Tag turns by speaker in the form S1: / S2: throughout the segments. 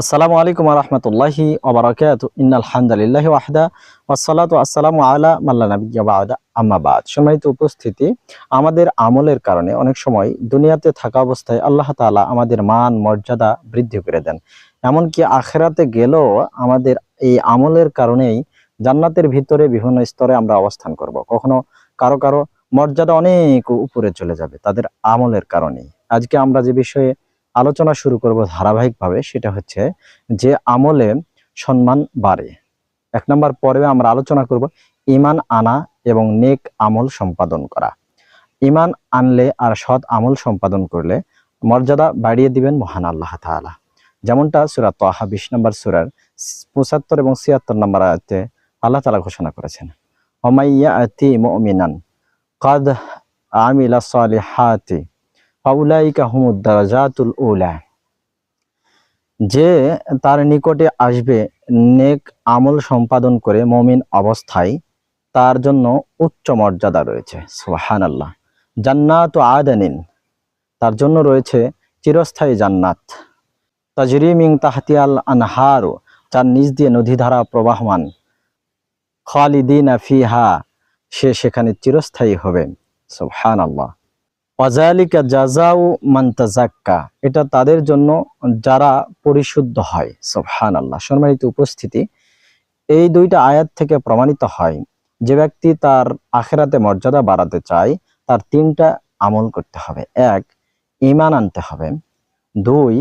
S1: আসসালামু আলাইকুম রহমতুল্লাহি ওবরাকাত ইন্নাল হামদুলিল্লাহ ওয়াহদা ওয়াসসালাতু আসসালামু আলা মাল্লা নাবিয়্যা বাদা। আম্মা বাদ। সম্মানিত উপস্থিতি, আমাদের আমলের কারণে অনেক সময় দুনিয়াতে থাকা অবস্থায় আল্লাহ তাআলা আমাদের মান, মর্যাদা বৃদ্ধি করে দেন। এমনকি আখেরাতে গেলেও আমাদের এই আমলের কারণেই জান্নাতের ভিতরে বিভিন্ন স্তরে আমরা অবস্থান করব। কখনো কারও কারও মর্যাদা অনেক উপরে চলে যাবে তাদের আমলের কারণেই। আজকে আমরা যে বিষয়ে আলোচনা শুরু করব ধারাবাহিকভাবে, সেটা হচ্ছে যে আমলে সম্মান বাড়ে। এক নম্বর পরে আমরা আলোচনা করব ইমান আনা এবং নেক আমল সম্পাদন করা। ইমান আনলে আর সৎ আমল সম্পাদন করলে মর্যাদা বাড়িয়ে দিবেন মহান আল্লাহ তাআলা। যেমনটা সুরা তহা বিশ নম্বর সুরার পঁচাত্তর এবং ছিয়াত্তর নম্বর আয়াতে আল্লাহ তাআলা ঘোষণা করেছেন ওমাইয়া আতি মুমিনান, কাদ আমিলা সালিহাতি যে তার নিকটে আসবে, নেক আমল সম্পাদন করে মমিন অবস্থায় তার জন্য উচ্চ মর্যাদা রয়েছে। সুহান আল্লাহ জান্নাত আদানিন, তার জন্য রয়েছে চিরস্থায়ী জান্নাত। তাজরিমিং তাহতিয়াল আনহারু, যার নিজ দিয়ে নদীধারা প্রবাহমান। খালিদিনা ফিহা, সে সেখানে চিরস্থায়ী হবে। সুবহান আল্লাহ ওয়াজালিকা জাজাউ মান্তাজাক্কা এটা তাদের জন্য যারা পরিশুদ্ধ হয় সুবহান আল্লাহ সম্মানিত উপস্থিতি, এই দুইটা আয়াত থেকে প্রমাণিত হয়, যে ব্যক্তি তার আখেরাতে মর্যাদা বাড়াতে চায়, তার তিনটা আমল করতে হবে। এক ইমান আনতে হবে। দুই,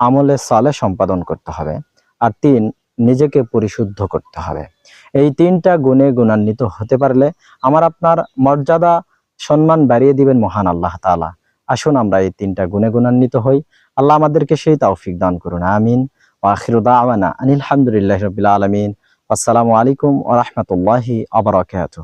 S1: আমলে সালে সম্পাদন করতে হবে। আর তিন, নিজেকে পরিশুদ্ধ করতে হবে। এই তিনটা গুণে গুণান্বিত হতে পারলে আমার আপনার মর্যাদা সম্মান বাড়িয়ে দিবেন মহান আল্লাহ তালা আসুন আমরা এই তিনটা গুণে গুণান্বিত হই। আল্লাহ আমাদেরকে সেই তৌফিক দান করুন। আমিন। ও আখিরুদা দাওয়ানা আনিল হামদুলিল্লাহ রাব্বিল আলামিন। আসসালামু আলাইকুম ওয়া আবরাকাত